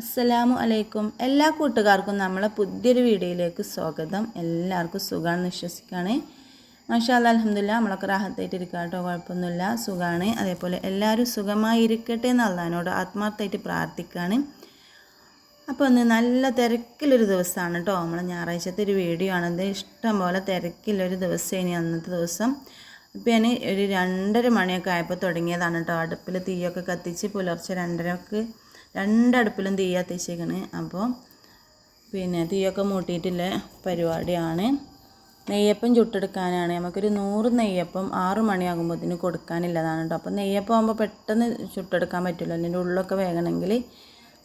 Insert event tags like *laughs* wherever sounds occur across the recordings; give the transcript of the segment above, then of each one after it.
അസ്സലാമു അലൈക്കും. എല്ലാ കൂട്ടുകാർക്കും നമ്മളെ പുതിയൊരു വീഡിയോയിലേക്ക് സ്വാഗതം. എല്ലാവർക്കും സുഖമാണെന്ന് വിശ്വസിക്കുകയാണ്. മാഷാല്ല അലഹമില്ല നമ്മളൊക്കെ റാഹത്തായിട്ട് ഇരിക്കുക കേട്ടോ കുഴപ്പമൊന്നുമില്ല. സുഖമാണ് അതേപോലെ എല്ലാവരും സുഖമായി ഇരിക്കട്ടെ എന്ന് അള്ളഹാനോട് ആത്മാർത്ഥമായിട്ട് പ്രാർത്ഥിക്കുകയാണ്. അപ്പോൾ ഒന്ന് നല്ല തിരക്കിലൊരു ദിവസമാണ് കേട്ടോ. നമ്മൾ ഞായറാഴ്ചത്തെ ഒരു വീഡിയോ ആണത് ഇഷ്ടം പോലെ തിരക്കിലൊരു ദിവസം ഇനി അന്നത്തെ ദിവസം. ഇപ്പം ഞാൻ ഒരു രണ്ടര മണിയൊക്കെ ആയപ്പോൾ തുടങ്ങിയതാണ് കേട്ടോ. അടുപ്പിൽ തീയൊക്കെ കത്തിച്ച് പുലർച്ചെ രണ്ടരക്ക് രണ്ടടുപ്പിലും തീ കത്തിച്ചേക്കണ് അപ്പോൾ പിന്നെ തീയൊക്കെ മൂട്ടിയിട്ടുള്ള പരിപാടിയാണ്. നെയ്യപ്പം ചുട്ടെടുക്കാനാണ്. നമുക്കൊരു നൂറ് നെയ്യപ്പം ആറ് മണിയാകുമ്പോഴത്തേന് കൊടുക്കാനില്ലതാണ് കേട്ടോ. അപ്പോൾ നെയ്യപ്പം ആകുമ്പോൾ പെട്ടെന്ന് ചുട്ടെടുക്കാൻ പറ്റില്ല അതിന്റെ ഉള്ളൊക്കെ വേകണമെങ്കിൽ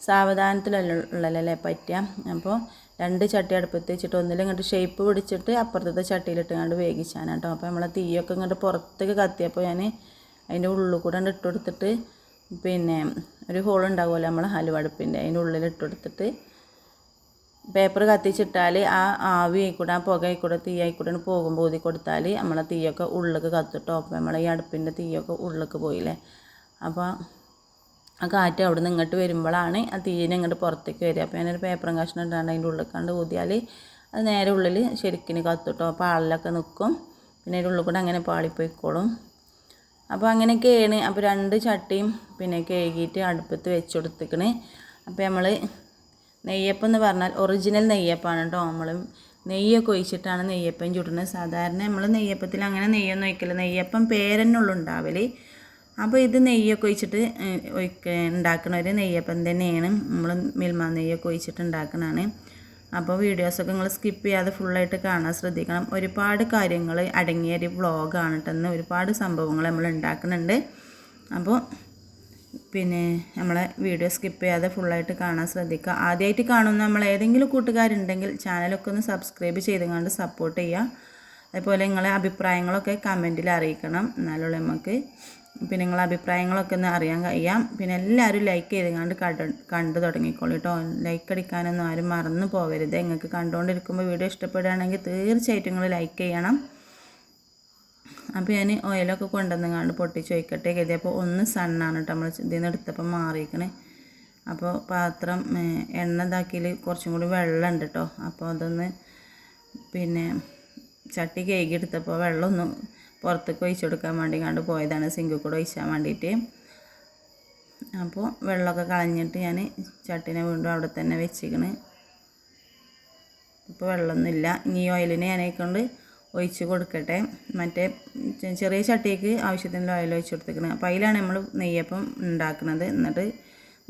സാവധാനത്തിലല്ലേ പറ്റുക അപ്പോൾ രണ്ട് ചട്ടി അടുപ്പത്ത് വെച്ചിട്ട് ഒന്നിലും ഇങ്ങോട്ട് ഷേപ്പ് പിടിച്ചിട്ട് അപ്പുറത്തെ ചട്ടിയിലിട്ട് കണ്ട് വേഗിച്ചാണ് കേട്ടോ. അപ്പോൾ നമ്മളെ തീയൊക്കെ ഇങ്ങോട്ട് പുറത്തേക്ക് കത്തിയപ്പോൾ ഞാൻ അതിന്റെ ഉള്ളിൽ കൂടെ ഇട്ട് കൊടുത്തിട്ട് പിന്നെ ഒരു ഹോൾ ഉണ്ടാവുമല്ലോ നമ്മളെ ഹലുവടുപ്പിന്റെ അതിന്റെ ഉള്ളിൽ ഇട്ട് കൊടുത്തിട്ട് പേപ്പർ കത്തിച്ചിട്ടാൽ ആ ആവി ആയിക്കൂടെ ആ പുക ആയിക്കൂടെ തീ ആയിക്കൂടെ പോകുമ്പോൾ ഊതി കൊടുത്താൽ നമ്മളെ തീയൊക്കെ ഉള്ളിലേക്ക് കത്തിട്ടോ അപ്പോൾ നമ്മളെ ഈ അടുപ്പിന്റെ തീയൊക്കെ ഉള്ളിലേക്ക് പോയില്ലേ? അപ്പോൾ ആ കാറ്റ് അവിടെ നിന്ന് ഇങ്ങോട്ട് വരുമ്പോഴാണ് ആ തീയിനെ ഇങ്ങോട്ട് പുറത്തേക്ക് വരിക. അപ്പോൾ ഞാനൊരു പേപ്പറും കഷ്ണം ഇട്ടാണ്ട് അതിന്റെ ഉള്ളിൽ കണ്ട് ഊതിയാൽ അത് നേരെ ഉള്ളിൽ ശരിക്കിന് കത്തിട്ടോ അപ്പോൾ ആളിലൊക്കെ നിൽക്കും. പിന്നെ അതിന്റെ ഉള്ളിൽ കൂടെ അങ്ങനെ പാളിപ്പോയിക്കോളും. അപ്പോൾ അങ്ങനെയൊക്കെയാണ്. അപ്പോൾ രണ്ട് ചട്ടിയും പിന്നെ കേകിയിട്ട് അടുപ്പത്ത് വെച്ച് കൊടുത്തേക്കണ്. അപ്പോൾ നമ്മൾ നെയ്യപ്പം എന്ന് പറഞ്ഞാൽ ഒറിജിനൽ നെയ്യപ്പമാണ് കേട്ടോ നമ്മൾ നെയ്യൊക്കെ ഒഴിച്ചിട്ടാണ് നെയ്യപ്പം ചുടുന്നത്. സാധാരണ നമ്മൾ നെയ്യപ്പത്തിൽ അങ്ങനെ നെയ്യൊന്നും ഒഴിക്കില്ല നെയ്യപ്പം പേരെന്നുള്ളൂ ഉണ്ടാവൽ. അപ്പോൾ ഇത് നെയ്യൊക്കെ ഒഴിച്ചിട്ട് ഒഴിക്ക ഉണ്ടാക്കുന്ന ഒരു നെയ്യപ്പം തന്നെയാണ്. നമ്മൾ മിൽമ നെയ്യൊക്കെ ഒഴിച്ചിട്ട് ഉണ്ടാക്കുന്നതാണ് അപ്പോൾ വീഡിയോസൊക്കെ നിങ്ങൾ സ്കിപ്പ് ചെയ്യാതെ ഫുള്ളായിട്ട് കാണാൻ ശ്രദ്ധിക്കണം. ഒരുപാട് കാര്യങ്ങൾ അടങ്ങിയ ഒരു വ്ളോഗാണ് കേട്ടെന്ന് ഒരുപാട് സംഭവങ്ങൾ നമ്മൾ ഉണ്ടാക്കുന്നുണ്ട്. അപ്പോൾ പിന്നെ നമ്മളെ വീഡിയോ സ്കിപ്പ് ചെയ്യാതെ ഫുള്ളായിട്ട് കാണാൻ ശ്രദ്ധിക്കുക. ആദ്യമായിട്ട് കാണുന്ന നമ്മൾ ഏതെങ്കിലും കൂട്ടുകാരുണ്ടെങ്കിൽ ചാനലൊക്കെ ഒന്ന് സബ്സ്ക്രൈബ് ചെയ്തുകൊണ്ട് സപ്പോർട്ട് ചെയ്യുക. അതുപോലെ നിങ്ങളെ അഭിപ്രായങ്ങളൊക്കെ കമന്റിൽ അറിയിക്കണം. എന്നാലുള്ള നമുക്ക് പിന്നെ നിങ്ങളെ അഭിപ്രായങ്ങളൊക്കെ ഒന്ന് അറിയാൻ കഴിയാം. പിന്നെ എല്ലാവരും ലൈക്ക് ചെയ്തുകൊണ്ട് കണ്ട് കണ്ടു തുടങ്ങിക്കോളൂ കേട്ടോ ലൈക്ക് അടിക്കാനൊന്നും ആരും മറന്നു പോകരുത് നിങ്ങൾക്ക് കണ്ടുകൊണ്ടിരിക്കുമ്പോൾ വീഡിയോ ഇഷ്ടപ്പെടുകയാണെങ്കിൽ തീർച്ചയായിട്ടും നിങ്ങൾ ലൈക്ക് ചെയ്യണം. അപ്പോൾ ഞാൻ ഓയിലൊക്കെ കൊണ്ടുവന്നങ്ങാണ്ട് പൊട്ടിച്ച് വയ്ക്കട്ടെ കരുതി. അപ്പോൾ ഒന്ന് സണ്ണാണ് കേട്ടോ നമ്മൾ ഇതിൽ നിന്ന് എടുത്തപ്പോൾ മാറിയിരിക്കണേ. അപ്പോൾ പാത്രം എണ്ണ ഇതാക്കിയിൽ കുറച്ചും കൂടി വെള്ളമുണ്ട് കേട്ടോ അപ്പോൾ അതൊന്ന് പിന്നെ ചട്ടി കേക്ക് എടുത്തപ്പോൾ വെള്ളമൊന്നും പുറത്തേക്ക് ഒഴിച്ചു കൊടുക്കാൻ വേണ്ടി കണ്ട് പോയതാണ്. സിങ്കിൽ കൂടെ ഒഴിച്ചാൻ വേണ്ടിയിട്ട്. അപ്പോൾ വെള്ളമൊക്കെ കളഞ്ഞിട്ട് ഞാൻ ചട്ടിനെ വീണ്ടും അവിടെ തന്നെ വെച്ചിക്കണ് ഇപ്പോൾ വെള്ളമൊന്നുമില്ല. ഇനി ഓയിലിനെ ഞാനേക്കൊണ്ട് ഒഴിച്ച് കൊടുക്കട്ടെ. മറ്റേ ചെറിയ ചട്ടിക്ക് ആവശ്യത്തിന് ഓയിൽ ഒഴിച്ച് കൊടുത്തേക്കുന്നത് അപ്പോൾ അതിലാണ് നമ്മൾ നെയ്യപ്പം ഉണ്ടാക്കുന്നത്. എന്നിട്ട്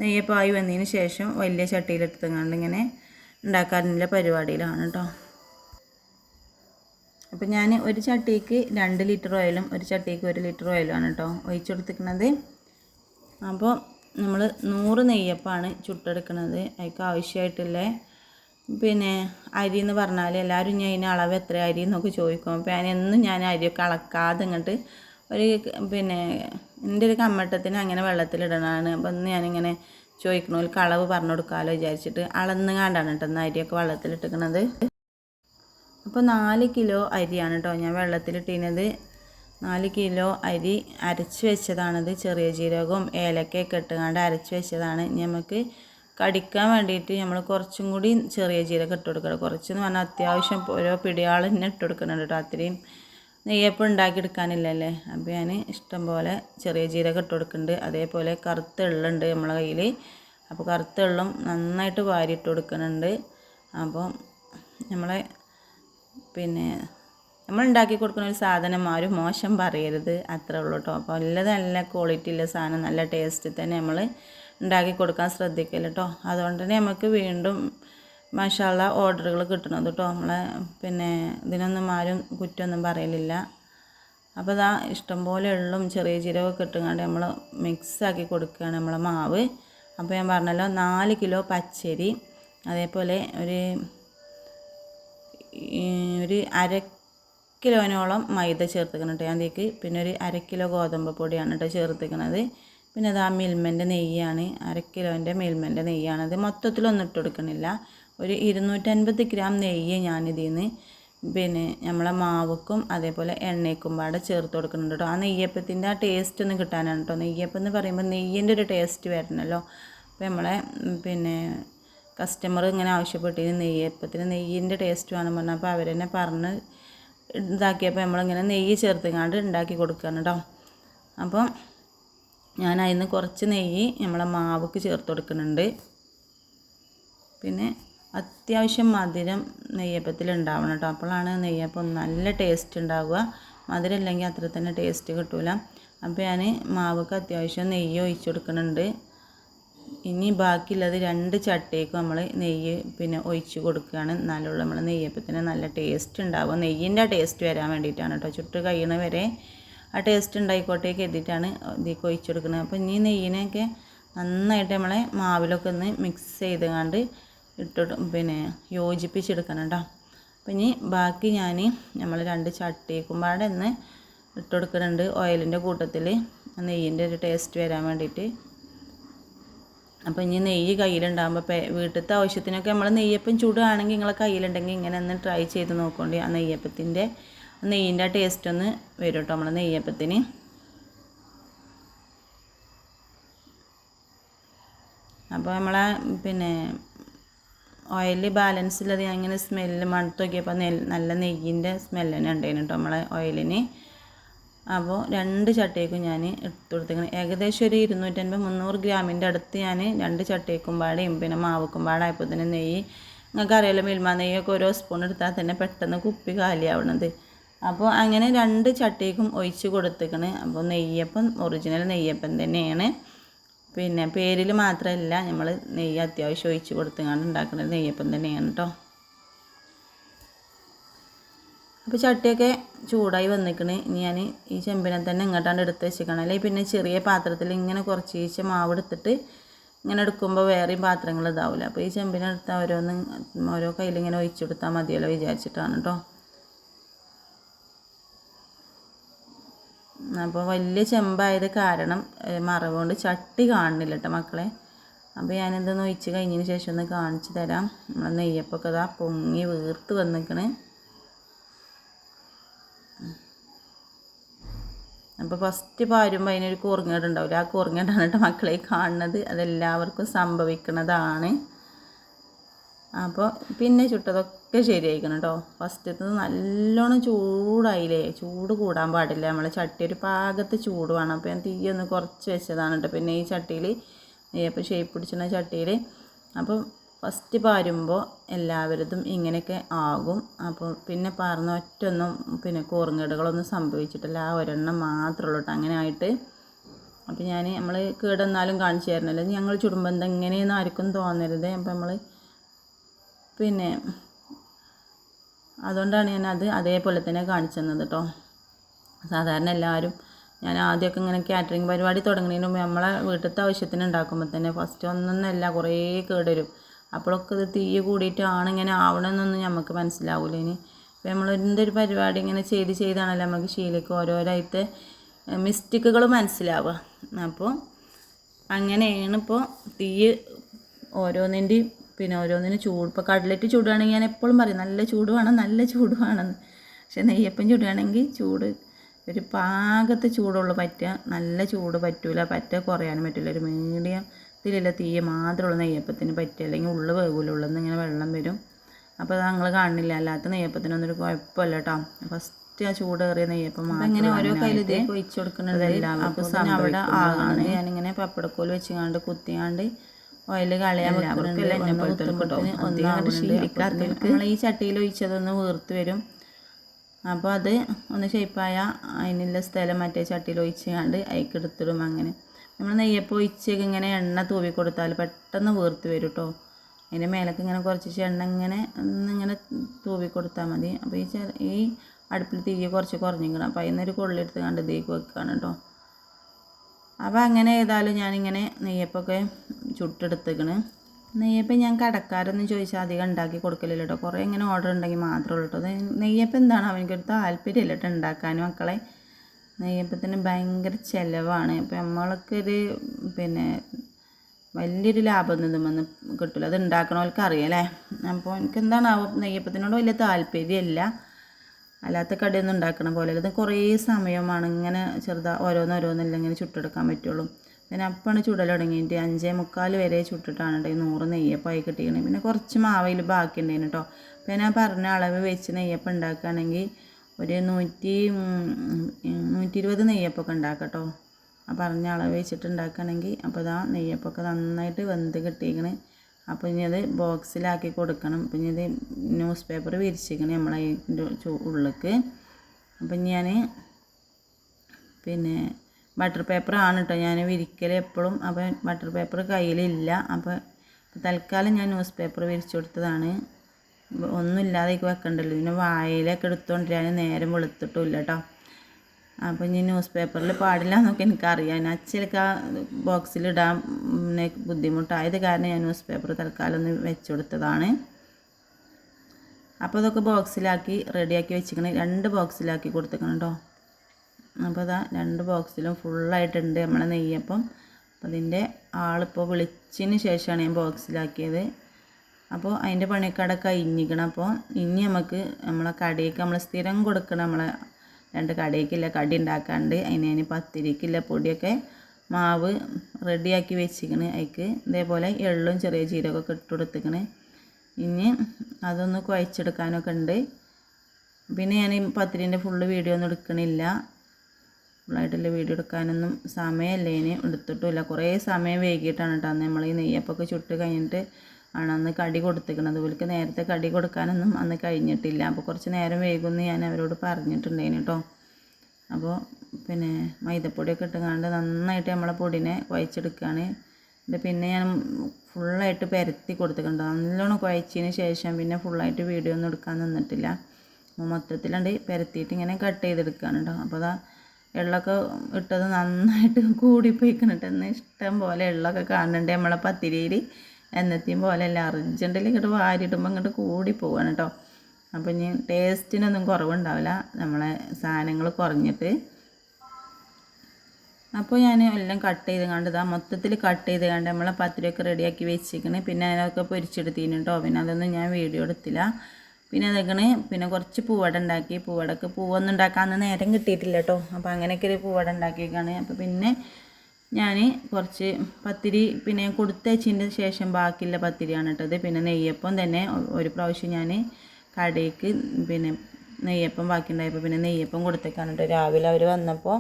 നെയ്യപ്പം ആയി വന്നതിന് ശേഷം വലിയ ചട്ടിയിലെടുത്തുകൊണ്ട് ഇങ്ങനെ ഉണ്ടാക്കാനുള്ള പരിപാടിയിലാണ് കേട്ടോ. അപ്പോൾ ഞാൻ ഒരു ചട്ടിക്ക് രണ്ട് ലിറ്റർ ഓയിലും ഒരു ചട്ടിക്ക് ഒരു ലിറ്റർ ഓയിലുമാണ് കേട്ടോ ഒഴിച്ച് കൊടുത്തിരിക്കുന്നത് അപ്പോൾ നമ്മൾ നൂറ് നെയ്യപ്പാണ് ചുട്ടെടുക്കുന്നത് അതിക്ക് ആവശ്യമായിട്ടുള്ള പിന്നെ അരി എന്ന് പറഞ്ഞാൽ എല്ലാവരും ഞാൻ അതിന് അളവ് എത്ര അരി എന്നൊക്കെ ചോദിക്കും. അപ്പോൾ ഞാൻ ഞാൻ അരിയൊക്കെ അളക്കാതെ ഇങ്ങോട്ട് ഒരു പിന്നെ എന്റെ ഒരു കമ്മട്ടത്തിന് അങ്ങനെ വെള്ളത്തിലിടണതാണ് അപ്പോൾ ഇന്ന് ഞാനിങ്ങനെ ചോദിക്കണോ അളവ് പറഞ്ഞു കൊടുക്കാമല്ലോ വിചാരിച്ചിട്ട് അളന്നുകാണ്ടാണ് കേട്ടോ ഇന്ന് അരിയൊക്കെ വെള്ളത്തിലിട്ടിക്കണത്. അപ്പോൾ നാല് കിലോ അരിയാണ് കേട്ടോ ഞാൻ വെള്ളത്തിലിട്ടിരുന്നത്. നാല് കിലോ അരി അരച്ച് വെച്ചതാണത്. ചെറിയ ജീരകവും ഏലക്കയൊക്കെ ഇട്ടുകൊണ്ട് അരച്ച് വെച്ചതാണ്. നമുക്ക് കടിക്കാൻ വേണ്ടിയിട്ട് നമ്മൾ കുറച്ചും കൂടി ചെറിയ ജീരകം ഇട്ട് കൊടുക്കണം. കുറച്ചെന്ന് പറഞ്ഞാൽ അത്യാവശ്യം ഓരോ പിടിയാൾ തന്നെ ഇട്ട് കൊടുക്കുന്നുണ്ട് കേട്ടോ. അത്രയും നെയ്യപ്പം ഉണ്ടാക്കിയെടുക്കാനില്ലല്ലേ? അപ്പോൾ ഞാൻ ഇഷ്ടം പോലെ ചെറിയ ജീരകം ഇട്ട് കൊടുക്കുന്നുണ്ട്. അതേപോലെ കറുത്ത എള്ളുണ്ട് നമ്മളെ കയ്യിൽ. അപ്പോൾ കറുത്ത എള്ളും നന്നായിട്ട് വാരിയിട്ട് കൊടുക്കുന്നുണ്ട്. അപ്പം നമ്മളെ പിന്നെ നമ്മൾ ഉണ്ടാക്കി കൊടുക്കുന്ന ഒരു സാധനം ആരും മോശം പറയരുത്. അത്രേ ഉള്ളൂ കേട്ടോ. അപ്പോൾ നല്ല നല്ല ക്വാളിറ്റി ഉള്ള സാധനം നല്ല ടേസ്റ്റ് തന്നെ നമ്മൾ ഉണ്ടാക്കി കൊടുക്കാൻ ശ്രദ്ധിക്കില്ല കേട്ടോ. അതുകൊണ്ട് തന്നെ നമുക്ക് വീണ്ടും മഷാല ഓർഡറുകൾ കിട്ടണത് കേട്ടോ. നമ്മളെ പിന്നെ ഇതിനൊന്നും ആരും കുറ്റമൊന്നും പറയലില്ല. അപ്പോൾ ഇതാ ഇഷ്ടംപോലെ എള്ളും ചെറിയ ജീരകമൊക്കെ ഇട്ടുകൊണ്ട് നമ്മൾ മിക്സാക്കി കൊടുക്കുകയാണ് നമ്മളെ മാവ്. അപ്പോൾ ഞാൻ പറഞ്ഞല്ലോ നാല് കിലോ പച്ചരി അതേപോലെ ഒരു ഒരു അര കിലോനോളം മൈദ ചേർത്തിക്കണം കേട്ടോ അതിലേക്ക് പിന്നെ ഒരു അര കിലോ ഗോതമ്പ് പൊടിയാണ് കേട്ടോ ചേർത്തിക്കണത്. പിന്നെ അത് ആ മിൽമന്റെ നെയ്യാണ്. അര കിലോന്റെ മിൽമന്റെ നെയ്യാണ്. അത് മൊത്തത്തിലൊന്നും ഇട്ട് കൊടുക്കണില്ല. ഒരു ഇരുന്നൂറ്റൻപത് ഗ്രാം നെയ്യ് ഞാനിതിൽ നിന്ന് പിന്നെ നമ്മളെ മാവക്കും അതേപോലെ എണ്ണയ്ക്കും പാടെ ചേർത്ത് കൊടുക്കുന്നുണ്ട് കേട്ടോ ആ നെയ്യപ്പത്തിന്റെ ആ ടേസ്റ്റ് ഒന്ന് കിട്ടാനാണ് കേട്ടോ നെയ്യപ്പം എന്ന് പറയുമ്പോൾ നെയ്യിന്റെ ഒരു ടേസ്റ്റ് വരണമല്ലോ അപ്പോൾ നമ്മളെ പിന്നെ കസ്റ്റമർ ഇങ്ങനെ ആവശ്യപ്പെട്ടിന് നെയ്യപ്പത്തിന് നെയ്യിന്റെ ടേസ്റ്റ് വേണം പറഞ്ഞാൽ അപ്പോൾ അവരെന്നെ പറഞ്ഞ് ഇതാക്കിയപ്പോൾ നമ്മളിങ്ങനെ നെയ്യ് ചേർത്തുങ്ങാണ്ട് ഉണ്ടാക്കി കൊടുക്കുകയാണ് കേട്ടോ അപ്പം ഞാൻ അതിന് കുറച്ച് നെയ്യ് നമ്മളെ മാവുക്ക് ചേർത്ത് കൊടുക്കുന്നുണ്ട്. പിന്നെ അത്യാവശ്യം മധുരം നെയ്യപ്പത്തിൽ ഉണ്ടാവണം കേട്ടോ അപ്പോഴാണ് നെയ്യപ്പം നല്ല ടേസ്റ്റ് ഉണ്ടാവുക മധുരം ഇല്ലെങ്കിൽ അത്ര തന്നെ ടേസ്റ്റ് കിട്ടില്ല അപ്പോൾ ഞാൻ മാവ്ക്ക് അത്യാവശ്യം നെയ്യ് ഒഴിച്ച് കൊടുക്കുന്നുണ്ട്. ഇനി ബാക്കിയുള്ളത് രണ്ട് ചട്ടിയേക്ക് നമ്മൾ നെയ്യ് പിന്നെ ഒഴിച്ച് കൊടുക്കുകയാണ്. എന്നാലുള്ള നമ്മൾ നെയ്യപ്പത്തിന് നല്ല ടേസ്റ്റ് ഉണ്ടാവും. നെയ്യിന്റെ ടേസ്റ്റ് വരാൻ വേണ്ടിയിട്ടാണ് കേട്ടോ. ചുട്ട് കഴിയണ വരെ ആ ടേസ്റ്റ് ഉണ്ടായിക്കോട്ടെ കരുതിയിട്ടാണ് ഇതിലേക്ക് ഒഴിച്ച് കൊടുക്കുന്നത് അപ്പോൾ ഇനി നെയ്യിനെയൊക്കെ നന്നായിട്ട് നമ്മളെ മാവിലൊക്കെ ഒന്ന് മിക്സ് ചെയ്ത് കണ്ട് ഇട്ടിട്ട് പിന്നെ യോജിപ്പിച്ചെടുക്കണം കേട്ടോ. അപ്പം ഇനി ബാക്കി ഞാൻ നമ്മൾ രണ്ട് ചട്ടിയേക്കുമ്പാടെ ഒന്ന് ഇട്ട് കൊടുക്കുന്നുണ്ട്. ഓയിലിന്റെ കൂട്ടത്തിൽ നെയ്യിന്റെ ഒരു ടേസ്റ്റ് വരാൻ വേണ്ടിയിട്ട്. അപ്പോൾ ഇനി നെയ്യ് കയ്യിലുണ്ടാകുമ്പോൾ പേ വീട്ടിലത്തെ ആവശ്യത്തിനൊക്കെ നമ്മൾ നെയ്യപ്പം ചൂടാണെങ്കിൽ നിങ്ങളെ കയ്യിലുണ്ടെങ്കിൽ ഇങ്ങനെ ഒന്ന് ട്രൈ ചെയ്ത് നോക്കോണ്ടി. ആ നെയ്യപ്പത്തിന്റെ നെയ്യിന്റെ ടേസ്റ്റ് ഒന്ന് വരും കേട്ടോ നമ്മൾ നെയ്യപ്പത്തിന്. അപ്പോൾ നമ്മളെ പിന്നെ ഓയിൽ ബാലൻസ് ഇല്ലാതെ ഞാൻ ഇങ്ങനെ സ്മെല്ല് മണത്ത് നോക്കിയപ്പോൾ നെൽ- നല്ല നെയ്യിന്റെ സ്മെല്ല് തന്നെ ഉണ്ടായിരുന്നു കേട്ടോ നമ്മളെ ഓയിലിന് അപ്പോൾ രണ്ട് ചട്ടിയേക്കും ഞാൻ എടുത്തു കൊടുത്തേക്കണം ഏകദേശം ഒരു ഇരുന്നൂറ്റൻപത് മുന്നൂറ് ഗ്രാമിന്റെ അടുത്ത് ഞാൻ രണ്ട് ചട്ടിയേക്കും പാടയും പിന്നെ മാവക്കും പാടായപ്പോൾ തന്നെ നെയ്യ്. നിങ്ങൾക്ക് അറിയാലോ മിൽമ നെയ്യൊക്കെ ഓരോ സ്പൂൺ എടുത്താൽ തന്നെ പെട്ടെന്ന് കുപ്പി കാലിയാവണത്. അപ്പോൾ അങ്ങനെ രണ്ട് ചട്ടിയേക്കും ഒഴിച്ച് കൊടുത്തേക്കണ്. അപ്പോൾ നെയ്യപ്പം ഒറിജിനൽ നെയ്യപ്പം തന്നെയാണ്. പിന്നെ പേരിൽ മാത്രമല്ല നമ്മൾ നെയ്യ് അത്യാവശ്യം ഒഴിച്ച് കൊടുത്തുകൊണ്ട് ഉണ്ടാക്കുന്നത് നെയ്യപ്പം തന്നെയാണ് കേട്ടോ അപ്പോൾ ചട്ടിയൊക്കെ ചൂടായി വന്നിക്കണ്. ഇനി ഞാൻ ഈ ചെമ്പിനെ തന്നെ ഇങ്ങോട്ടാണ് എടുത്ത് വെച്ചിരിക്കണം. അല്ലെങ്കിൽ പിന്നെ ചെറിയ പാത്രത്തിൽ ഇങ്ങനെ കുറച്ച് ഈച്ച മാവ് എടുത്തിട്ട് ഇങ്ങനെ എടുക്കുമ്പോൾ വേറെയും പാത്രങ്ങൾ ഇതാവില്ല അപ്പോൾ ഈ ചെമ്പിനെടുത്ത് ഓരോന്ന് ഓരോ കയ്യിൽ ഇങ്ങനെ ഒഴിച്ചു കൊടുത്താൽ മതിയല്ലോ വിചാരിച്ചിട്ടാണ് കേട്ടോ അപ്പോൾ വലിയ ചെമ്പായത് കാരണം മറവുകൊണ്ട് മറവ് കൊണ്ട് ചട്ടി കാണുന്നില്ല കേട്ടോ മക്കളെ. അപ്പോൾ ഞാനിതൊന്ന് ഒഴിച്ച് കഴിഞ്ഞതിന് ശേഷം ഒന്ന് കാണിച്ചു തരാം. നമ്മൾ നെയ്യപ്പൊക്കെ ഇതാ പൊങ്ങി വീർത്ത് വന്നിക്കണ്. അപ്പോൾ ഫസ്റ്റ് പാരുമ്പോൾ അതിനൊരു കുറുങ്ങേട് ഉണ്ടാവില്ല ആ കുറുങ്ങേടാണ് കേട്ടോ മക്കളെ കാണുന്നത്. അതെല്ലാവർക്കും സംഭവിക്കുന്നതാണ് അപ്പോൾ പിന്നെ ചുട്ടതൊക്കെ ശരിയായിക്കണം കേട്ടോ ഫസ്റ്റത്തെ നല്ലോണം ചൂടായില്ലേ? ചൂട് കൂടാൻ പാടില്ല. നമ്മൾ ചട്ടി ഒരു പാകത്ത് ചൂട് വേണം. അപ്പോൾ ഞാൻ തീയൊന്ന് കുറച്ച് വെച്ചതാണ് കേട്ടോ പിന്നെ ഈ ചട്ടിയിൽ അപ്പോൾ ഷേപ്പ് പിടിച്ചിരുന്ന ചട്ടിയിൽ അപ്പോൾ ഫസ്റ്റ് പാരുമ്പോൾ എല്ലാവരതും ഇങ്ങനെയൊക്കെ ആകും. അപ്പോൾ പിന്നെ പാർന്ന ഒറ്റൊന്നും പിന്നെ കൂറുങ്കേടുകളൊന്നും സംഭവിച്ചിട്ടില്ല. ആ ഒരെണ്ണം മാത്രമേ ഉള്ളൂ അങ്ങനെ ആയിട്ട് അപ്പോൾ ഞാൻ നമ്മൾ കേടെന്നാലും കാണിച്ചു തരണമല്ലോ ഞങ്ങൾ ചുടുമ്പോൾ എന്താ ഇങ്ങനെയെന്ന് ആർക്കും തോന്നരുത്. അപ്പോൾ നമ്മൾ പിന്നെ അതുകൊണ്ടാണ് ഞാൻ അത് അതേപോലെ തന്നെ കാണിച്ചു തന്നത് കേട്ടോ സാധാരണ എല്ലാവരും ഞാൻ ആദ്യമൊക്കെ ഇങ്ങനെ കാറ്ററിംഗ് പരിപാടി തുടങ്ങുന്നതിന് മുമ്പ് നമ്മളെ വീട്ടിലത്തെ ആവശ്യത്തിന് ഉണ്ടാക്കുമ്പോൾ തന്നെ ഫസ്റ്റ് ഒന്നൊന്നല്ല കുറേ കേടുവരും അപ്പോഴൊക്കെ ഇത് തീ കൂടിയിട്ടാണ് ഇങ്ങനെ ആവണമെന്നൊന്നും നമുക്ക് മനസ്സിലാവില്ല ഇനി. ഇപ്പം നമ്മൾ എന്തൊരു പരിപാടി ഇങ്ങനെ ചെയ്ത് ചെയ്താണല്ലോ നമുക്ക് ശീലയ്ക്ക് ഓരോരായിട്ട് മിസ്റ്റേക്കുകൾ മനസ്സിലാവുക. അപ്പോൾ അങ്ങനെയാണ് ഇപ്പോൾ തീ ഓരോന്നിന്റെയും പിന്നെ ഓരോന്നിന് ചൂട്. ഇപ്പോൾ കട്ലറ്റ് ചൂടുകയാണെങ്കിൽ ഞാൻ എപ്പോഴും പറയും നല്ല ചൂട് വേണം നല്ല ചൂട് വേണമെന്ന് പക്ഷേ നെയ്യപ്പം ചൂടുകയാണെങ്കിൽ ചൂട് ഒരു പാകത്തെ ചൂടുള്ള പറ്റുക നല്ല ചൂട് പറ്റൂല പറ്റ കുറയാനും പറ്റില്ല ഒരു മീഡിയം ഇതിലുള്ള തീ മാത്രമുള്ള നെയ്യപ്പത്തിന് പറ്റുക അല്ലെങ്കിൽ ഉള്ളു വേകൂല ഉള്ളിൽ നിന്ന് ഇങ്ങനെ വെള്ളം വരും. അപ്പോൾ അത് ഞങ്ങൾ കാണില്ല അല്ലാത്ത നെയ്യപ്പത്തിനൊന്നൊരു കുഴപ്പമില്ല കേട്ടോ. ഫസ്റ്റ് ആ ചൂടേറിയ നെയ്യപ്പം അങ്ങനെ ഓരോ കയ്യിൽ ഒഴിച്ചു കൊടുക്കുന്നത് എല്ലാവർക്കും അവിടെ ആകാണ് ഞാനിങ്ങനെ പപ്പടക്കോൽ വെച്ചുകൊണ്ട് കുത്തിയാണ്ട് ഓയിൽ കളയാൻ നമ്മൾ ഈ ചട്ടിയിൽ ഒഴിച്ചതൊന്ന് വീർത്ത് വരും. അപ്പോൾ അത് ഒന്ന് ഷേപ്പായ അതിനുള്ള സ്ഥലം മറ്റേ ചട്ടിയിൽ ഒഴിച്ചുകൊണ്ട് അതിലേക്ക് എടുത്തിടും അങ്ങനെ. നമ്മൾ നെയ്യപ്പം ഒഴിച്ചൊക്കെ ഇങ്ങനെ എണ്ണ തൂവി കൊടുത്താൽ പെട്ടെന്ന് വീർത്ത് വരും കേട്ടോ അതിന്റെ മേലൊക്കെ ഇങ്ങനെ കുറച്ച് എണ്ണ ഇങ്ങനെ ഒന്നിങ്ങനെ തൂവി കൊടുത്താൽ മതി. അപ്പോൾ ഈ ചെ ഈ അടുപ്പിൽ തീ കുറച്ച് കുറഞ്ഞിരിക്കണം. അപ്പോൾ അതിൽ നിന്നൊരു കൊള്ളെടുത്ത് കണ്ട് തീക്ക് വെക്കുകയാണ് കേട്ടോ അപ്പോൾ അങ്ങനെ ഏതായാലും ഞാനിങ്ങനെ നെയ്യപ്പൊക്കെ ചുട്ടെടുത്തേക്കണ്. നെയ്യപ്പം ഞാൻ കടക്കാരൊന്നും ചോദിച്ചാൽ അധികം ഉണ്ടാക്കി കൊടുക്കലില്ല കേട്ടോ കുറേ ഇങ്ങനെ ഓർഡർ ഉണ്ടെങ്കിൽ മാത്രമേ ഉള്ളൂ കേട്ടോ നെയ്യപ്പം എന്താണ് അവനിക്കൊരു താല്പര്യമില്ല കേട്ടോ ഉണ്ടാക്കാൻ മക്കളെ. നെയ്യപ്പത്തിന് ഭയങ്കര ചിലവാണ്. അപ്പം നമ്മൾക്ക് നമ്മളൊക്കൊരു പിന്നെ വലിയൊരു ലാഭമൊന്നും ഇതുമെന്ന് കിട്ടില്ല അത് ഉണ്ടാക്കണവർക്ക് അറിയാം അപ്പോൾ എനിക്ക് എന്താണാവോ നെയ്യപ്പത്തിനോട് വലിയ താല്പര്യമില്ല അല്ലാത്ത കടിയൊന്നും ഉണ്ടാക്കണ പോലെ ഇത് കുറേ സമയമാണ് ഇങ്ങനെ ചെറുതാ ഓരോന്നോരോന്നെല്ലാം ഇങ്ങനെ ചുട്ടെടുക്കാൻ പറ്റുള്ളൂ. പിന്നെ ഇതിനപ്പാണ് ചുടൽ തുടങ്ങിയിട്ട് അഞ്ചേ മുക്കാൽ വരെ ചുട്ടിട്ടാണ് കേട്ടോ ഈ നൂറ് നെയ്യപ്പമായി കിട്ടിയത് പിന്നെ കുറച്ച് മാവയിൽ ബാക്കി ഉണ്ടായിരുന്നു കേട്ടോ പിന്നെ ഞാൻ പറഞ്ഞ അളവ് വെച്ച് നെയ്യപ്പം ഉണ്ടാക്കുകയാണെങ്കിൽ ഒരു നൂറ്റി നൂറ്റി ഇരുപത് നെയ്യപ്പൊക്കെ ഉണ്ടാക്കാം കേട്ടോ ആ പറഞ്ഞ അളവ് വെച്ചിട്ട് ഉണ്ടാക്കുകയാണെങ്കിൽ അപ്പോൾ ഇതാ നെയ്യപ്പൊക്കെ നന്നായിട്ട് വെന്ത് കിട്ടിയിരിക്കണ്. അപ്പോൾ ഇനി അത് ബോക്സിലാക്കി കൊടുക്കണം. പിന്നെ ഇത് ന്യൂസ് പേപ്പർ വിരിച്ചിരിക്കണേ നമ്മളെ ഉള്ളിലേക്ക്. അപ്പം ഞാൻ പിന്നെ ബട്ടർ പേപ്പർ ആണ് കേട്ടോ. ഞാൻ വിരിക്കൽ എപ്പോഴും അപ്പോൾ ബട്ടർ പേപ്പർ കയ്യിലില്ല. അപ്പോൾ തൽക്കാലം ഞാൻ ന്യൂസ് പേപ്പർ വിരിച്ചു കൊടുത്തതാണ്. ഒന്നുമില്ലാതെ വെക്കണ്ടല്ലോ. പിന്നെ വായയിലൊക്കെ എടുത്തുകൊണ്ടിരാൻ നേരം വെളുത്തിട്ടില്ല കേട്ടോ അപ്പോൾ ഇനി ന്യൂസ് പേപ്പറിൽ പാടില്ല എന്നൊക്കെ എനിക്കറിയാം. അച്ഛനൊക്കെ ആ ബോക്സിലിടാൻ ബുദ്ധിമുട്ടായത് കാരണം ഞാൻ ന്യൂസ് പേപ്പർ തൽക്കാലം ഒന്ന് വെച്ച് കൊടുത്തതാണ്. അപ്പോൾ അതൊക്കെ ബോക്സിലാക്കി റെഡിയാക്കി വെച്ചിരിക്കണേ. രണ്ട് ബോക്സിലാക്കി കൊടുത്തേക്കണം കേട്ടോ അപ്പോൾ അതാ രണ്ട് ബോക്സിലും ഫുള്ളായിട്ടുണ്ട് നമ്മളെ നെയ്യപ്പം. അപ്പോൾ അതിന്റെ ആളിപ്പോൾ വിളിച്ചതിന് ശേഷമാണ് ഞാൻ ബോക്സിലാക്കിയത്. അപ്പോൾ അതിന്റെ പണിക്കട ഇഞ്ഞിക്കണം അപ്പോൾ ഇനി നമുക്ക് നമ്മളെ കടയ്ക്ക് നമ്മൾ സ്ഥിരം കൊടുക്കണം നമ്മളെ രണ്ട് കടയ്ക്കില്ല കടി ഉണ്ടാക്കാണ്ട് അതിന് അതിന് പത്തിരിക്കില്ല പൊടിയൊക്കെ മാവ് റെഡിയാക്കി വെച്ചിക്കണ് അതിക്ക് ഇതേപോലെ എള്ളും ചെറിയ ജീരകമൊക്കെ ഇട്ട് കൊടുത്തിക്കണ് ഇനി അതൊന്ന് കുഴച്ചെടുക്കാനൊക്കെ ഉണ്ട്. പിന്നെ ഞാൻ പത്തിരിന്റെ ഫുള്ള് വീഡിയോ ഒന്നും എടുക്കണില്ല. ഫുള്ളായിട്ടുള്ള വീഡിയോ എടുക്കാനൊന്നും സമയമല്ലേ ഇനി? എടുത്തിട്ടുമില്ല. കുറേ സമയം വൈകിട്ടാണ് കേട്ടോ അന്ന് നമ്മൾ ഈ നെയ്യപ്പൊക്കെ ചുട്ട് കഴിഞ്ഞിട്ട് ആണ് അന്ന് കടി കൊടുത്തിരിക്കുന്നത്. അതുപോലെ നേരത്തെ കടി കൊടുക്കാനൊന്നും അന്ന് കഴിഞ്ഞിട്ടില്ല. അപ്പോൾ കുറച്ച് നേരം വൈകുമെന്ന് ഞാൻ അവരോട് പറഞ്ഞിട്ടുണ്ടേനു കേട്ടോ. അപ്പോൾ പിന്നെ മൈദപ്പൊടിയൊക്കെ ഇട്ടുകൊണ്ട് നന്നായിട്ട് നമ്മളെ പൊടിനെ കുഴച്ചെടുക്കുകയാണ്. പിന്നെ ഞാൻ ഫുള്ളായിട്ട് പരത്തി കൊടുത്തിട്ടുണ്ട്. നല്ലോണം കുഴച്ചതിന് ശേഷം പിന്നെ ഫുള്ളായിട്ട് വീഡിയോ ഒന്നും എടുക്കാൻ നിന്നിട്ടില്ല. മൊത്തത്തിലുണ്ട് പരത്തിയിട്ട് ഇങ്ങനെ കട്ട് ചെയ്തെടുക്കുകയാണ് കേട്ടോ. അപ്പോൾ അതാ എള്ളൊക്കെ ഇട്ടത് നന്നായിട്ട് *laughs* കൂടിപ്പോയിക്കണിട്ട് എന്ന് ഇഷ്ടം പോലെ എള്ളൊക്കെ കാണുന്നുണ്ട് നമ്മളെ പത്തിരിയിൽ എന്നത്തെയും പോലെ അല്ല? അർജന്റിൽ ഇങ്ങോട്ട് വാരിയിടുമ്പോൾ ഇങ്ങോട്ട് കൂടി പോവാണ് കേട്ടോ അപ്പോൾ ഇനി ടേസ്റ്റിനൊന്നും കുറവുണ്ടാവില്ല. നമ്മളെ സാധനങ്ങൾ കുറഞ്ഞിട്ട്. അപ്പോൾ ഞാൻ എല്ലാം കട്ട് ചെയ്ത് കണ്ട് ഇതാ മൊത്തത്തിൽ കട്ട് ചെയ്ത് കണ്ട് നമ്മളെ പത്തിരിയൊക്കെ റെഡിയാക്കി വെച്ചിരിക്കണേ. പിന്നെ അതിനൊക്കെ പൊരിച്ചെടുത്തിന് കേട്ടോ പിന്നെ അതൊന്നും ഞാൻ വീഡിയോ എടുത്തില്ല. പിന്നെ അതൊക്കെ പിന്നെ കുറച്ച് പൂവട ഉണ്ടാക്കി. പൂവടക്ക് പൂവൊന്നും ഉണ്ടാക്കാമെന്ന് നേരം കിട്ടിയിട്ടില്ല കേട്ടോ അപ്പോൾ അങ്ങനെയൊക്കെ ഒരു പൂവട ഉണ്ടാക്കിയേക്കാണ്. അപ്പോൾ പിന്നെ ഞാൻ കുറച്ച് പത്തിരി പിന്നെ കൊടുത്തയച്ചതിന്റെ ശേഷം ബാക്കിയുള്ള പത്തിരിയാണ് ഇട്ടത്. പിന്നെ നെയ്യപ്പം തന്നെ ഒരു പ്രാവശ്യം ഞാൻ കടയ്ക്ക് പിന്നെ നെയ്യപ്പം ബാക്കി ഉണ്ടായപ്പോൾ പിന്നെ നെയ്യപ്പം കൊടുത്തേക്കാണ് കേട്ടോ രാവിലെ അവർ വന്നപ്പോൾ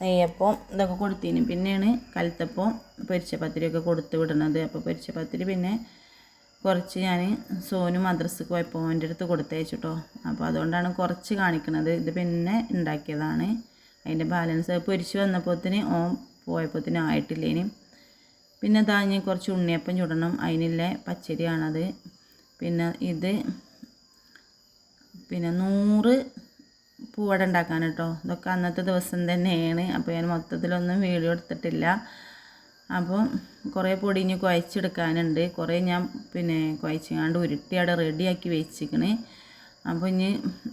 നെയ്യപ്പം ഇതൊക്കെ കൊടുത്തിന്. പിന്നെയാണ് കലത്തപ്പം പൊരിച്ച പത്തിരിയൊക്കെ കൊടുത്ത് വിടുന്നത് അപ്പോൾ പൊരിച്ച പത്തിരി പിന്നെ കുറച്ച് ഞാൻ സോനു മദ്രസക്ക് പോയപ്പോൾ എന്റെ അടുത്ത് കൊടുത്തയച്ചിട്ടോ. അപ്പോൾ അതുകൊണ്ടാണ് കുറച്ച് കാണിക്കുന്നത് ഇത് പിന്നെ ഉണ്ടാക്കിയതാണ് അതിന്റെ ബാലൻസ് പൊരിച്ച് വന്നപ്പോത്തിന് ഓൻ പോയപ്പോത്തിന് ആയിട്ടില്ലേനി. പിന്നെ താഞ്ഞ് കുറച്ച് ഉണ്ണിയപ്പം ചുടണം. അതിനുള്ള പച്ചരിയാണത്. പിന്നെ ഇത് പിന്നെ നൂറ് പൂവട ഉണ്ടാക്കാൻ കേട്ടോ ഇതൊക്കെ അന്നത്തെ ദിവസം തന്നെയാണ്. അപ്പോൾ ഞാൻ മൊത്തത്തിലൊന്നും വീഡിയോ എടുത്തിട്ടില്ല. അപ്പോൾ കുറേ പൊടി ഇനി കുഴച്ചെടുക്കാനുണ്ട്. കുറേ ഞാൻ പിന്നെ കുഴച്ചങ്ങാണ്ട് ഉരുട്ടി അവിടെ റെഡിയാക്കി വെച്ചിക്കണ് അപ്പോൾ ഇനി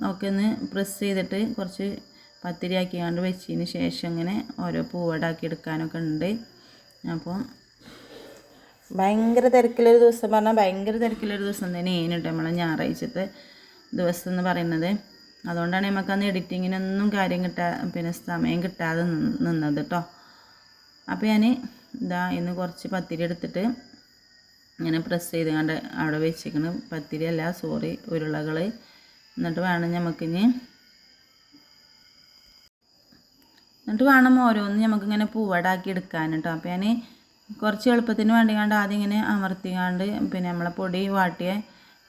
ഒക്കെ ഒന്ന് പ്രസ് ചെയ്തിട്ട് കുറച്ച് പത്തിരിയാക്കിയാണ്ട് വെച്ചതിന് ശേഷം ഇങ്ങനെ ഓരോ പൂവടാക്കി എടുക്കാനൊക്കെ ഉണ്ട്. അപ്പോൾ ഭയങ്കര തിരക്കിലൊരു ദിവസം പറഞ്ഞാൽ ഭയങ്കര തിരക്കിലൊരു ദിവസം തന്നെയാണ് കേട്ടോ നമ്മളെ ഞായറാഴ്ചത്തെ ദിവസം എന്ന് പറയുന്നത്. അതുകൊണ്ടാണ് നമുക്ക് അന്ന് എഡിറ്റിങ്ങിനൊന്നും കാര്യം കിട്ടാ പിന്നെ സമയം കിട്ടാതെ നിന്നത് കേട്ടോ അപ്പോൾ ഞാൻ ഇതാ ഇന്ന് കുറച്ച് പത്തിരി എടുത്തിട്ട് ഇങ്ങനെ പ്രസ് ചെയ്ത് കണ്ട് അവിടെ വെച്ചിരിക്കണം പത്തിരി അല്ല സോറി ഉരുളകൾ എന്നിട്ട് വേണം നമുക്കിനി എന്നിട്ട് വേണം ഓരോന്ന് നമുക്കിങ്ങനെ പൂവടാക്കി എടുക്കാൻ കേട്ടോ അപ്പോൾ ഞാൻ കുറച്ച് എളുപ്പത്തിന് വേണ്ടി കണ്ട് ആദ്യം ഇങ്ങനെ അമർത്തിക്കാണ്ട് പിന്നെ നമ്മളെ പൊടി വാട്ടിയ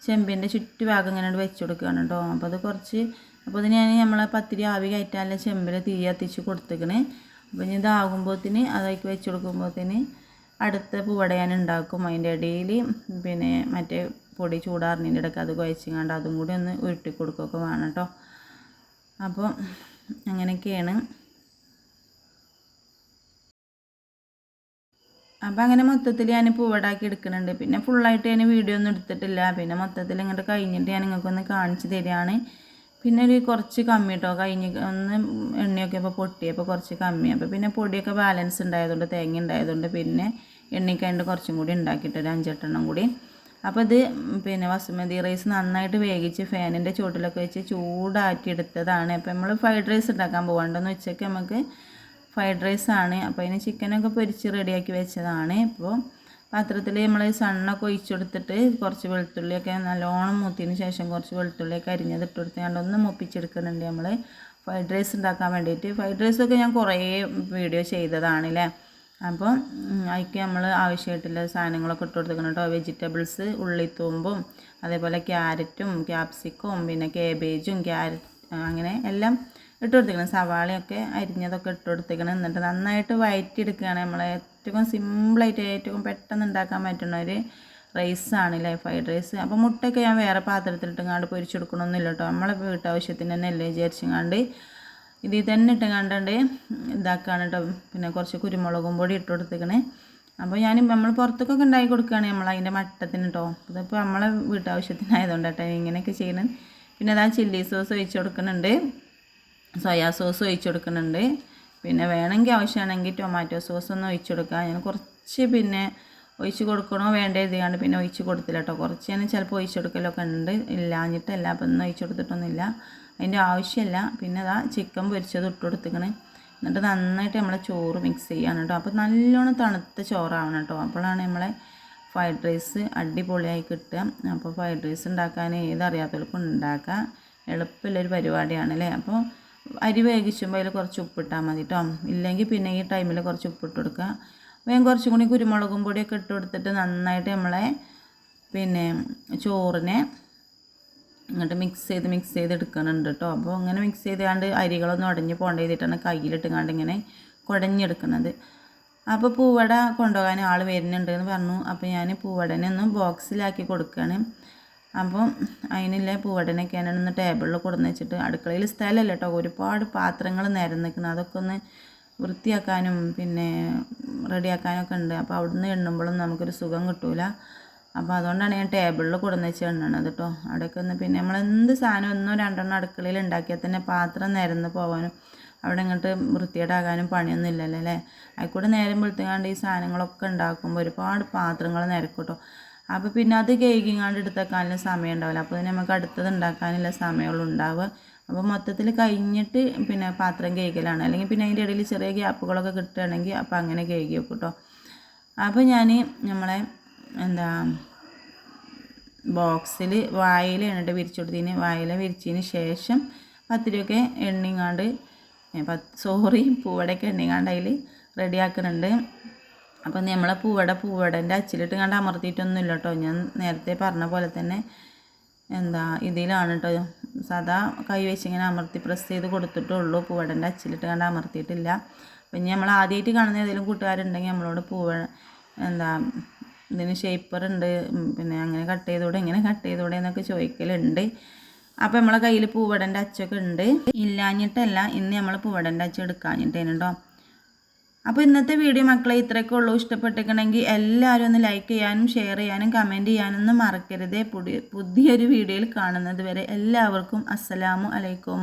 ചെമ്പിന്റെ ചുറ്റുഭാഗം ഇങ്ങനെ വെച്ച് കൊടുക്കുകയാണ് കേട്ടോ അപ്പോൾ അത് കുറച്ച് അപ്പോൾ അതിന് ഞാൻ നമ്മളെ പത്തിരി ആവി കയറ്റാനുള്ള ചെമ്പിൽ തീ കത്തിച്ച് കൊടുത്തേക്കണ്. അപ്പോൾ ഇനി ഇതാകുമ്പോഴത്തേന് അതാക്കി വെച്ച് കൊടുക്കുമ്പോഴത്തേന് അടുത്ത പൂവട ഞാൻ ഉണ്ടാക്കും അതിന്റെ ഇടയിൽ. പിന്നെ മറ്റേ പൊടി ചൂടാറിന്റെ ഇടയ്ക്ക് അത് കുഴച്ചിങ്ങാണ്ട് അതും കൂടി ഒന്ന് ഉരുട്ടി കൊടുക്കുകയൊക്കെ വേണം കേട്ടോ. അപ്പോൾ അങ്ങനെയൊക്കെയാണ്. അപ്പോൾ അങ്ങനെ മൊത്തത്തിൽ ഞാൻ പൂവടാക്കി എടുക്കുന്നുണ്ട്. പിന്നെ ഫുള്ളായിട്ട് ഞാൻ വീഡിയോ ഒന്നും എടുത്തിട്ടില്ല. പിന്നെ മൊത്തത്തിൽ ഇങ്ങോട്ട് കഴിഞ്ഞിട്ട് ഞാൻ നിങ്ങൾക്കൊന്ന് കാണിച്ചു തരികയാണ്. പിന്നെ ഒരു കുറച്ച് കമ്മി കേട്ടോ കഴിഞ്ഞ് ഒന്ന് എണ്ണയൊക്കെ ഇപ്പോൾ പൊട്ടിയപ്പോൾ കുറച്ച് കമ്മി അപ്പോൾ പിന്നെ പൊടിയൊക്കെ ബാലൻസ് ഉണ്ടായതുകൊണ്ട് തേങ്ങ ഉണ്ടായതുകൊണ്ട് പിന്നെ എണ്ണയ്ക്കായിട്ട് കുറച്ചും കൂടി ഉണ്ടാക്കിയിട്ട് ഒരു അഞ്ചെട്ടെണ്ണം കൂടി. അപ്പോൾ ഇത് പിന്നെ വസുമതി റൈസ് നന്നായിട്ട് വേവിച്ച് ഫാനിന്റെ ചുവട്ടിലൊക്കെ വെച്ച് ചൂടാക്കി എടുത്തതാണ് അപ്പോൾ നമ്മൾ ഫ്രൈഡ് റൈസ് ഉണ്ടാക്കാൻ പോകണ്ടെന്ന് ഉച്ചയ്ക്ക് നമുക്ക് ഫ്രൈഡ് റൈസാണ് അപ്പോൾ അതിന് ചിക്കനൊക്കെ പൊരിച്ച് റെഡിയാക്കി വെച്ചതാണ്. ഇപ്പോൾ പാത്രത്തിൽ നമ്മൾ സണ്ണൊക്കെ ഒഴിച്ചു കൊടുത്തിട്ട് കുറച്ച് വെളുത്തുള്ളിയൊക്കെ നല്ലോണം മൂത്തിയതിന് ശേഷം കുറച്ച് വെളുത്തുള്ളിയൊക്കെ അരിഞ്ഞത് ഇട്ട് കൊടുത്ത് ഒന്ന് മുപ്പിച്ചെടുക്കുന്നുണ്ട് നമ്മൾ ഫ്രൈഡ് റൈസ് ഉണ്ടാക്കാൻ വേണ്ടിയിട്ട്. ഫ്രൈഡ് റൈസൊക്കെ ഞാൻ കുറേ വീഡിയോ ചെയ്തതാണല്ലേ? അപ്പോൾ അതിക്ക് നമ്മൾ ആവശ്യമായിട്ടുള്ള സാധനങ്ങളൊക്കെ ഇട്ട് കൊടുക്കണം കേട്ടോ. വെജിറ്റബിൾസ് ഉള്ളിത്തൂമ്പും അതേപോലെ ക്യാരറ്റും ക്യാപ്സിക്കും പിന്നെ കേബേജും ക്യാരറ്റ് അങ്ങനെ എല്ലാം ഇട്ട് കൊടുത്തേക്കണം സവാളയൊക്കെ അരിഞ്ഞതൊക്കെ ഇട്ട് കൊടുത്തേക്കണം എന്നിട്ട് നന്നായിട്ട് വഴറ്റിയെടുക്കുകയാണ് നമ്മൾ ഏറ്റവും സിമ്പിളായിട്ട് ഏറ്റവും പെട്ടെന്ന് ഉണ്ടാക്കാൻ പറ്റുന്ന ഒരു റൈസാണ് അല്ലേ? ഫ്രൈഡ് റൈസ് അപ്പോൾ മുട്ടയൊക്കെ ഞാൻ വേറെ പാത്രത്തിലിട്ടങ്ങാണ്ട് പൊരിച്ചെടുക്കണമെന്നില്ല കേട്ടോ. നമ്മളെ വീട്ടാവശ്യത്തിന് തന്നെ അല്ലേ വിചാരിച്ചങ്ങാണ്ട് ഇതിൽ തന്നെ ഇട്ട് ഇതാക്കുകയാണ് കേട്ടോ. പിന്നെ കുറച്ച് കുരുമുളകും പൊടി ഇട്ട് കൊടുത്തേക്കണേ. അപ്പോൾ ഞാൻ നമ്മൾ പുറത്തേക്കൊക്കെ ഉണ്ടാക്കി കൊടുക്കുകയാണ് നമ്മൾ അതിന്റെ മട്ടത്തിന് കേട്ടോ. ഇതിപ്പോൾ നമ്മളെ വീട്ടാവശ്യത്തിനായതുകൊണ്ട് കേട്ടോ ഇങ്ങനെയൊക്കെ ചെയ്യണം. പിന്നെ അതാ ചില്ലി സോസ് ഒഴിച്ച് കൊടുക്കുന്നുണ്ട്. സോയാ സോസ് ഒഴിച്ച് കൊടുക്കുന്നുണ്ട്. പിന്നെ വേണമെങ്കിൽ ആവശ്യമാണെങ്കിൽ ടൊമാറ്റോ സോസ് ഒന്ന് ഒഴിച്ച് കൊടുക്കുക. ഞാൻ കുറച്ച് പിന്നെ ഒഴിച്ച് കൊടുക്കണോ വേണ്ട എഴുതിയാണ്ട് പിന്നെ ഒഴിച്ച് കൊടുത്തില്ല കേട്ടോ കുറച്ച് ഞാൻ ചിലപ്പോൾ ഒഴിച്ച് കൊടുക്കലൊക്കെ ഉണ്ട്. ഇല്ലാഞ്ഞിട്ടല്ല. അപ്പം ഒന്നും ഒഴിച്ച് കൊടുത്തിട്ടൊന്നുമില്ല. അതിന്റെ ആവശ്യമില്ല. പിന്നെ അതാ ചിക്കൻ പൊരിച്ചത് ഇട്ട് കൊടുത്തിക്കണ്. എന്നിട്ട് നന്നായിട്ട് നമ്മളെ ചോറ് മിക്സ് ചെയ്യാണ് കേട്ടോ. അപ്പോൾ നല്ലോണം തണുത്ത ചോറാവണം കേട്ടോ. അപ്പോഴാണ് നമ്മളെ ഫ്രൈഡ് റൈസ് അടിപൊളിയായി കിട്ടുക. അപ്പോൾ ഫ്രൈഡ് റൈസ് ഉണ്ടാക്കാൻ ഏതറിയാത്തവർക്കും ഉണ്ടാക്കാം. എളുപ്പമുള്ളൊരു പരിപാടിയാണ് അല്ലേ? അപ്പോൾ അരി വേവിച്ചുമ്പോൾ അതിൽ കുറച്ച് ഉപ്പിട്ടാൽ മതി കേട്ടോ ഇല്ലെങ്കിൽ പിന്നെ ഈ ടൈമിൽ കുറച്ച് ഉപ്പിട്ട് കൊടുക്കുക വേഗം കുറച്ചും കൂടി കുരുമുളകും പൊടിയൊക്കെ ഇട്ട് കൊടുത്തിട്ട് നന്നായിട്ട് നമ്മളെ പിന്നെ ചോറിനെ ഇങ്ങോട്ട് മിക്സ് ചെയ്ത് മിക്സ് ചെയ്ത് എടുക്കുന്നുണ്ട് കേട്ടോ അപ്പോൾ അങ്ങനെ മിക്സ് ചെയ്താണ്ട് അരികളൊന്നും ഉടഞ്ഞ് പോകേണ്ട ചെയ്തിട്ടാണ് കയ്യിലിട്ടുകൊണ്ട് ഇങ്ങനെ കുടഞ്ഞെടുക്കുന്നത് അപ്പോൾ പൂവട കൊണ്ടുപോകാൻ ആൾ വരുന്നുണ്ടെന്ന് പറഞ്ഞു. അപ്പോൾ ഞാൻ പൂവടനെ ഒന്ന് ബോക്സിലാക്കി കൊടുക്കുകയാണ് അപ്പം അതിനില്ലേ പൂവടനൊക്കെയാണ് ഒന്ന് ടേബിളിൽ കൊടുന്ന് വെച്ചിട്ട് അടുക്കളയിൽ സ്ഥലമല്ല കേട്ടോ ഒരുപാട് പാത്രങ്ങൾ നിരന്നിക്കണം അതൊക്കെ ഒന്ന് വൃത്തിയാക്കാനും പിന്നെ റെഡിയാക്കാനൊക്കെ ഉണ്ട്. അപ്പോൾ അവിടുന്ന് എണ്ണുമ്പോഴൊന്നും നമുക്കൊരു സുഖം കിട്ടൂല. അപ്പോൾ അതുകൊണ്ടാണ് ഞാൻ ടേബിളിൽ കൊടുന്ന് വെച്ച് എണ്ണണത് കേട്ടോ അവിടെയൊക്കെ ഒന്ന് പിന്നെ നമ്മൾ എന്ത് സാധനം ഒന്നോ രണ്ടെണ്ണം അടുക്കളയിൽ ഉണ്ടാക്കിയാൽ തന്നെ പാത്രം നിരന്ന് പോകാനും അവിടെ ഇങ്ങോട്ട് വൃത്തിയേടാകാനും പണിയൊന്നും ഇല്ലല്ലോ അല്ലേ അതിൽക്കൂടെ നേരം വെളുത്തുകാണ്ട് ഈ സാധനങ്ങളൊക്കെ ഉണ്ടാക്കുമ്പോൾ ഒരുപാട് പാത്രങ്ങൾ നിരക്കും കേട്ടോ അപ്പോൾ പിന്നെ അത് കേക്കിങ്ങാണ്ട് എടുത്തേക്കാനുള്ള സമയം ഉണ്ടാവില്ല. അപ്പോൾ നമുക്ക് അടുത്തത് ഉണ്ടാക്കാനുള്ള സമയമുള്ളൂ ഉണ്ടാവുക. അപ്പോൾ മൊത്തത്തിൽ കഴിഞ്ഞിട്ട് പിന്നെ പാത്രം കേൾക്കലാണ് അല്ലെങ്കിൽ പിന്നെ അതിന്റെ ഇടയിൽ ചെറിയ ഗ്യാപ്പുകളൊക്കെ കിട്ടുകയാണെങ്കിൽ അപ്പോൾ അങ്ങനെ കേക്ക് വെക്കും കേട്ടോ അപ്പോൾ ഞാൻ നമ്മളെ എന്താ ബോക്സിൽ വായിൽ എണ്ണിട്ട് വിരിച്ചു കൊടുത്തതിന് വായിൽ വിരിച്ചതിന് ശേഷം പത്തിരിയൊക്കെ എണ്ണിങ്ങാണ്ട് പത്ത് സോറി പൂവടയൊക്കെ എണ്ണിങ്ങാണ്ട് അതിൽ റെഡിയാക്കുന്നുണ്ട് അപ്പം നമ്മളെ പൂവട പൂവടന്റെ അച്ചിലിട്ട് കണ്ട് അമർത്തിയിട്ടൊന്നുമില്ല കേട്ടോ ഞാൻ നേരത്തെ പറഞ്ഞ പോലെ തന്നെ എന്താ ഇതിലാണ് കേട്ടോ സാധാ കൈ വെച്ച് ഇങ്ങനെ അമർത്തി പ്രസ് ചെയ്ത് കൊടുത്തിട്ടുള്ളൂ. പൂവടന്റെ അച്ചിലിട്ട് കണ്ട് അമർത്തിയിട്ടില്ല. പിന്നെ നമ്മൾ ആദ്യമായിട്ട് കാണുന്ന ഏതെങ്കിലും കൂട്ടുകാരുണ്ടെങ്കിൽ നമ്മളോട് പൂവ എന്താ ഇതിന് ഷേപ്പർ ഉണ്ട്. പിന്നെ അങ്ങനെ കട്ട് ചെയ്തൂടെ ഇങ്ങനെ കട്ട് ചെയ്തൂടെ എന്നൊക്കെ ചോദിക്കലുണ്ട്. അപ്പോൾ നമ്മളെ കയ്യിൽ പൂവടന്റെ അച്ചൊക്കെ ഉണ്ട്. ഇല്ലാഞ്ഞിട്ടല്ല ഇന്ന് നമ്മൾ പൂവടന്റെ അച്ച എടുക്കാഞ്ഞിട്ടേനുണ്ടോ അപ്പോൾ ഇന്നത്തെ വീഡിയോ മക്കളെ ഇത്രയൊക്കെ ഉള്ളൂ. ഇഷ്ടപ്പെട്ടിരിക്കണമെങ്കിൽ എല്ലാവരും ഒന്ന് ലൈക്ക് ചെയ്യാനും ഷെയർ ചെയ്യാനും കമന്റ് ചെയ്യാനൊന്നും മറക്കരുത്. പുതിയ പുതിയൊരു വീഡിയോയിൽ കാണുന്നത് വരെ എല്ലാവർക്കും അസ്സലാമു അലൈക്കും.